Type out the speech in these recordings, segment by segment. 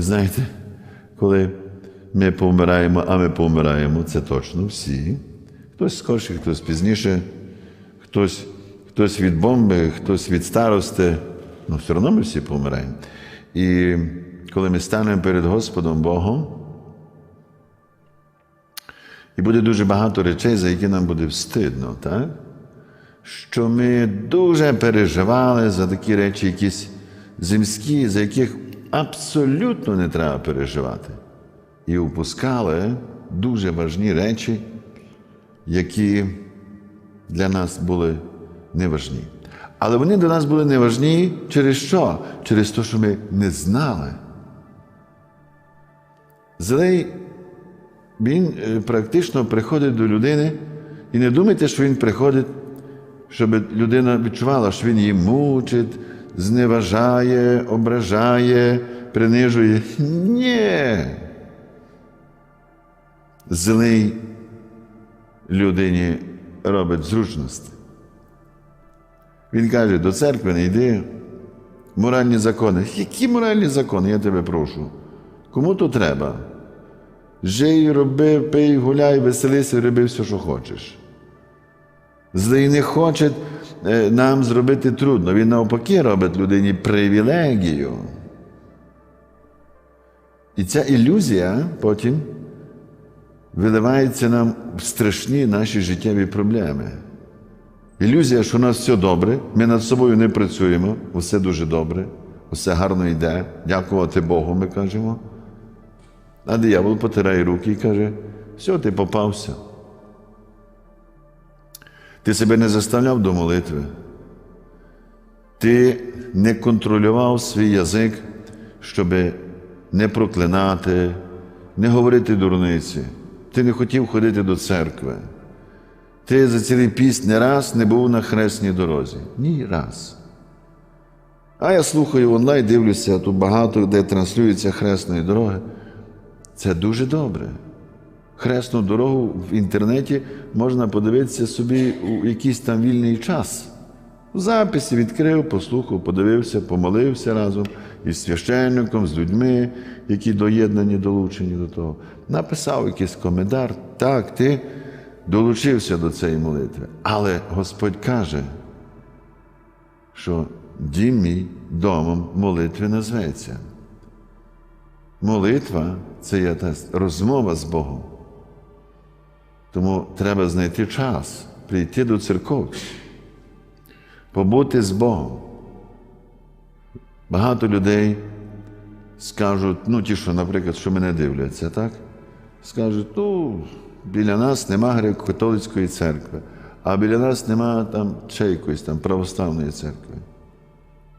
Знаєте, коли ми помираємо, а ми помираємо, це точно всі. Хтось скорше, хтось пізніше, хтось, хтось від бомби, хтось від старости. Ну, все одно ми всі помираємо. І коли ми станемо перед Господом Богом, і буде дуже багато речей, за які нам буде встидно, так? що ми дуже переживали за такі речі, якісь земські, за яких абсолютно не треба переживати. І упускали дуже важні речі, які для нас були неважні. Але вони для нас були неважні через що? Через те, що ми не знали. Злий, він е, практично приходить до людини, і не думайте, що він приходить, щоб людина відчувала, що він її мучить, зневажає, ображає, принижує. Ні. Злий людині робить зручності. Він каже, до церкви не йди. Моральні закони. Які моральні закони, я тебе прошу? Кому то треба? Жий, роби, пий, гуляй, веселися, роби все, що хочеш. Злий не хоче нам зробити трудно. Він навпаки робить людині привілегію. І ця ілюзія потім виливається нам в страшні наші життєві проблеми. Ілюзія, що у нас все добре, ми над собою не працюємо, усе дуже добре, усе гарно йде, дякувати Богу, ми кажемо. А диявол потирає руки і каже: все, ти попався. Ти себе не заставляв до молитви. Ти не контролював свій язик, щоб не проклинати, не говорити дурниці. Ти не хотів ходити до церкви. Ти за цілий піст не раз не був на хресній дорозі. Ні раз. А я слухаю онлайн, дивлюся, тут багато де транслюється хресної дороги. Це дуже добре. Хресну дорогу в інтернеті можна подивитися собі у якийсь там вільний час. У записі відкрив, послухав, подивився, помолився разом із священником, з людьми, які доєднані, долучені до того. Написав якийсь коментар. Так, ти долучився до цієї молитви. Але Господь каже, що дім мій домом молитви назветься. Молитва це є та розмова з Богом. Тому треба знайти час, прийти до церков, побути з Богом. Багато людей скажуть, ну ті, що, наприклад, що мене дивляться, так? Скажуть, ну, біля нас нема греко-католицької церкви, а біля нас нема там ще якоїсь там православної церкви.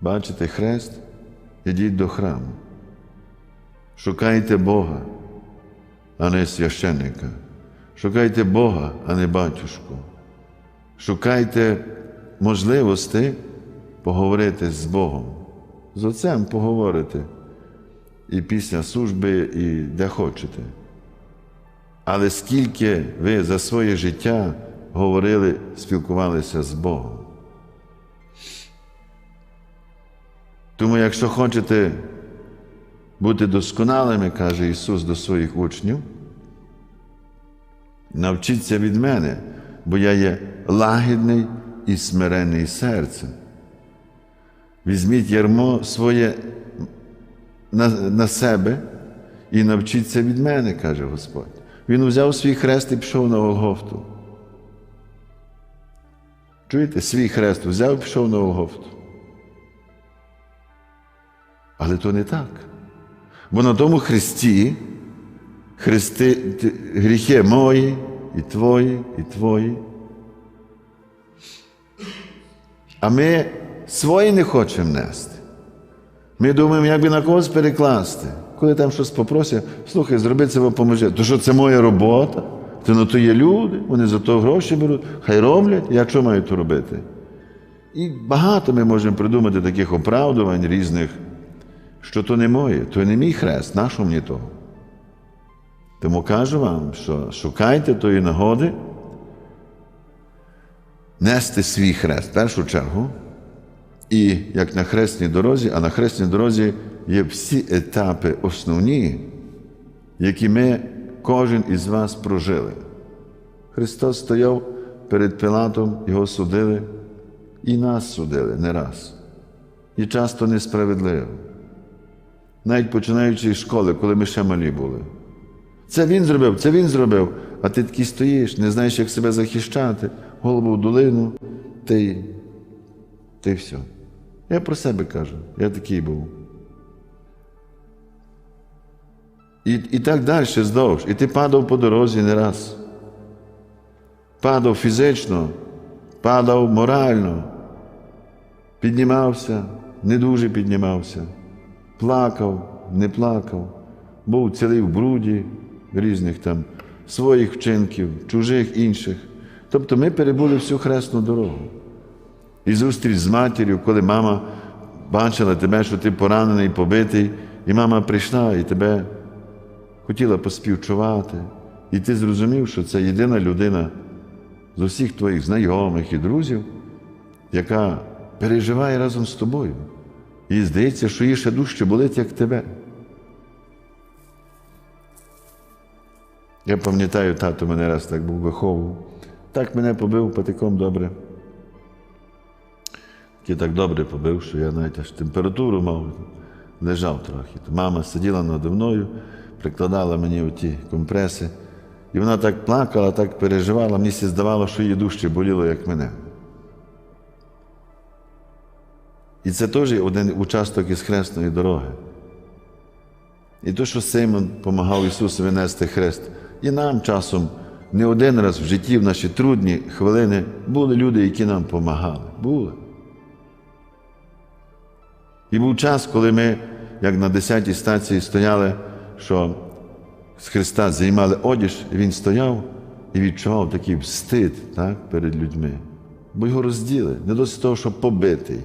Бачите хрест? Ідіть до храму. Шукайте Бога, а не священника. Шукайте Бога, а не батюшку. Шукайте можливості поговорити з Богом. З Отцем поговорити і після служби, і де хочете. Але скільки ви за своє життя говорили, спілкувалися з Богом. Тому, якщо хочете бути досконалими, каже Ісус до своїх учнів, навчіться від мене, бо я є лагідний і смирений серцем. Візьміть ярмо своє на, на себе і навчіться від мене, каже Господь. Він взяв свій хрест і пішов на Голгофту. Чуєте, свій хрест взяв і пішов на Голгофту. Але то не так. Бо на тому хресті хрести, гріхи мої, і твої, і твої. А ми свої не хочемо нести. Ми думаємо, як би на когось перекласти. Коли там щось попросять, слухай, зроби це поможи. То що це моя робота? Це на то є люди, вони за то гроші беруть, хай роблять, я що маю то робити? І багато ми можемо придумати таких оправдувань різних, що то не моє, то не мій хрест, нащо мені того? Тому кажу вам, що шукайте тої нагоди, нести свій хрест в першу чергу, І як на хресній дорозі, а на хресній дорозі є всі етапи основні, які ми, кожен із вас прожили. Христос стояв перед Пилатом, його судили, і нас судили не раз. І часто несправедливо. Навіть починаючи з школи, коли ми ще малі були. Це він зробив, це він зробив, а ти такий стоїш, не знаєш, як себе захищати, голову в долину, ти, ти все. Я про себе кажу, я такий був. І, і так далі здовж. І ти падав по дорозі не раз. Падав фізично, падав морально, піднімався, не дуже піднімався, плакав, не плакав, був цілий в бруді різних там своїх вчинків, чужих інших. Тобто ми перебули всю хресну дорогу. І зустріч з матір'ю, коли мама бачила тебе, що ти поранений, побитий, і мама прийшла і тебе хотіла поспівчувати, і ти зрозумів, що це єдина людина з усіх твоїх знайомих і друзів, яка переживає разом з тобою. І здається, що їй ще дужче болить, як тебе. Я пам'ятаю, тато мене раз так був виховував. Так мене побив патиком добре. Такий так добре побив, що я навіть аж температуру мав, лежав трохи. То мама сиділа наді мною, прикладала мені оті компреси. І вона так плакала, так переживала, мені здавало, що її дужче боліло, як мене. І це теж один участок із хресної дороги. І то, що Симон допомагав Ісусу винести хрест, і нам часом не один раз в житті, в наші трудні хвилини, були люди, які нам допомагали. Були. І був час, коли ми, як на 10-й стації, стояли, що з Христа займали одіж, і Він стояв і відчував такий встид так, перед людьми. Бо його розділи. Не досить того, що побитий.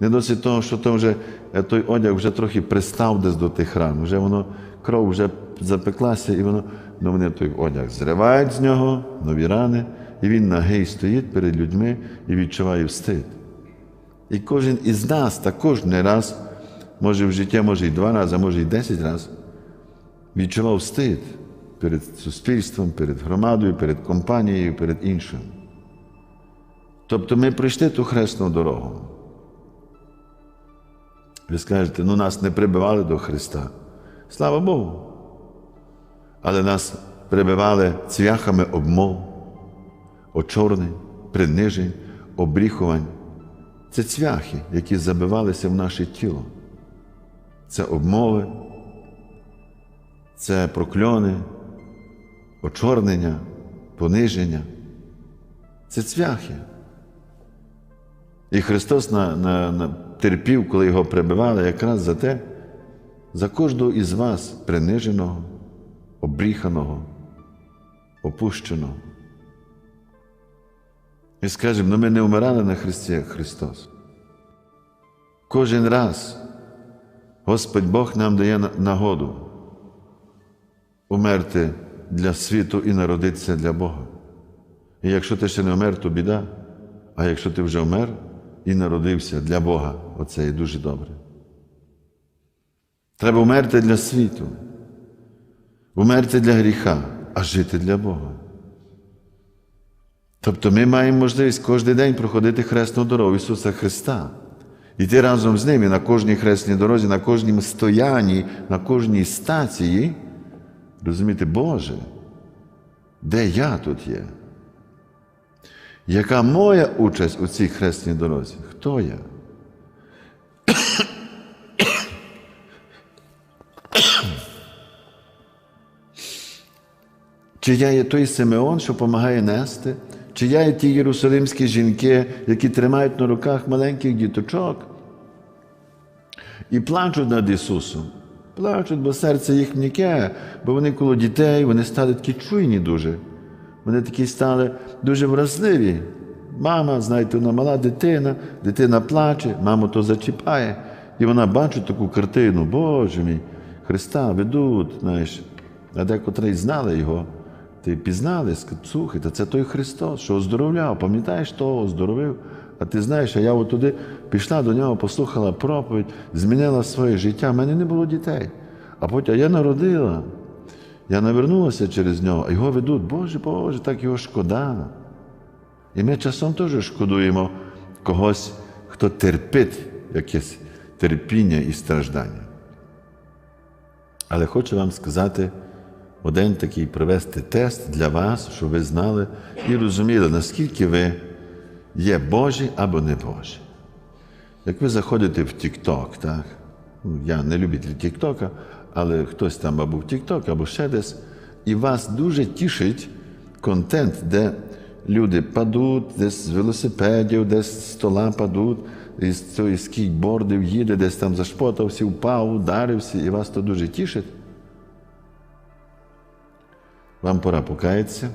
Не досить того, що то вже е, той одяг вже трохи пристав десь до тих ран, вже воно кров вже запеклася, і воно ну вони той одяг зривають з нього, нові рани, і він нагий стоїть перед людьми і відчуває встид. І кожен із нас також не раз, може в житті, може і два рази, а може і десять разів, відчував стид перед суспільством, перед громадою, перед компанією, перед іншим. Тобто ми пройшли ту хресну дорогу. Ви скажете, ну нас не прибивали до Христа. Слава Богу. Але нас прибивали цвяхами обмов, очорнень, принижень, обріхувань. Це цвяхи, які забивалися в наше тіло. Це обмови, це прокльони, очорнення, пониження. Це цвяхи. І Христос на, на, на, терпів, коли його прибивали, якраз за те, за кожного із вас приниженого, обріханого, опущеного. І скажемо, ну ми не вмирали на Христі, як Христос. Кожен раз Господь Бог нам дає нагоду умерти для світу і народитися для Бога. І якщо ти ще не вмер, то біда. А якщо ти вже вмер і народився для Бога, оце є дуже добре. Треба вмерти для світу, вмерти для гріха, а жити для Бога. Тобто ми маємо можливість кожен день проходити хресну дорогу Ісуса Христа. Іти разом з ним і на кожній хресній дорозі, на кожній стоянні, на кожній стації, розуміти, Боже, де я тут є? Яка моя участь у цій хресній дорозі? Хто я? Чи я є той Симеон, що допомагає нести? Чи я є ті єрусалимські жінки, які тримають на руках маленьких діточок і плачуть над Ісусом? Плачуть, бо серце їх м'яке, бо вони коло дітей, вони стали такі чуйні дуже. Вони такі стали дуже вразливі. Мама, знаєте, вона мала дитина, дитина плаче, маму то зачіпає. І вона бачить таку картину, Боже мій, Христа ведуть, знаєш, а декотрі знали його, ти пізнали, слухайте, це той Христос, що оздоровляв, пам'ятаєш того, оздоровив, А ти знаєш, а я от туди пішла до нього, послухала проповідь, змінила своє життя. У мене не було дітей. А потім я народила. Я навернулася через нього, а його ведуть, Боже, Боже, так його шкода. І ми часом теж шкодуємо когось, хто терпить якесь терпіння і страждання. Але хочу вам сказати один такий провести тест для вас, щоб ви знали і розуміли, наскільки ви є Божі або не Божі. Як ви заходите в TikTok, так? Ну, я не любитель TikTok, але хтось там або в TikTok, або ще десь, і вас дуже тішить контент, де люди падуть, десь з велосипедів, десь з стола падуть, із цієї скейтбордів їде, десь там зашпотався, впав, ударився, і вас то дуже тішить. Вам пора покаятися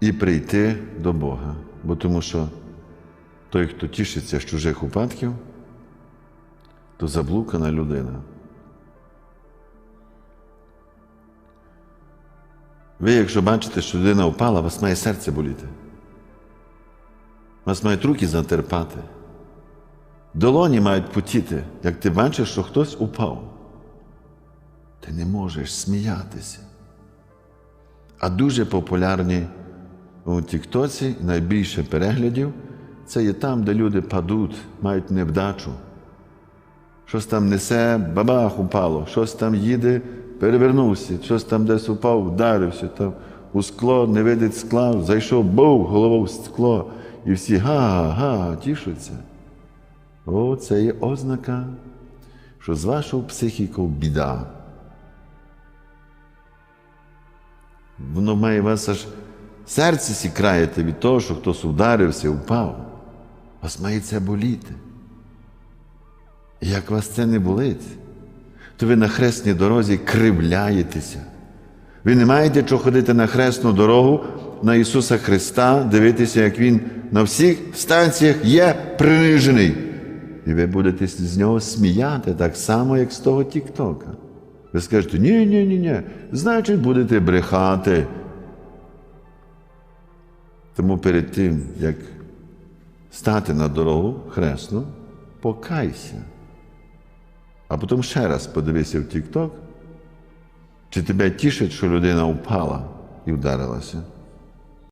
і прийти до Бога. Бо тому що той, хто тішиться з чужих упадків, то заблукана людина. Ви, якщо бачите, що людина впала, вас має серце боліти. Вас мають руки затерпати. Долоні мають потіти, як ти бачиш, що хтось упав. Ти не можеш сміятися. А дуже популярні у Тіктоці найбільше переглядів це є там, де люди падуть, мають невдачу. Щось там несе, бабах упало, щось там їде, перевернувся, щось там десь упав, вдарився, там у скло, не видить скла, зайшов, був, головою в скло, і всі га-га, тішуться. О, це є ознака, що з вашою психікою біда. Воно має вас аж серце сікраєте від того, що хтось ударився, впав. Вас має це боліти. Як вас це не болить, то ви на хресній дорозі кривляєтеся. Ви не маєте чого ходити на хресну дорогу на Ісуса Христа, дивитися, як Він на всіх станціях є принижений. І ви будете з нього сміяти так само, як з того Тіктока. Ви скажете, ні, ні, ні, ні, значить, будете брехати. Тому перед тим, як стати на дорогу хресну, покайся. А потім ще раз подивися в TikTok, чи тебе тішить, що людина впала і вдарилася.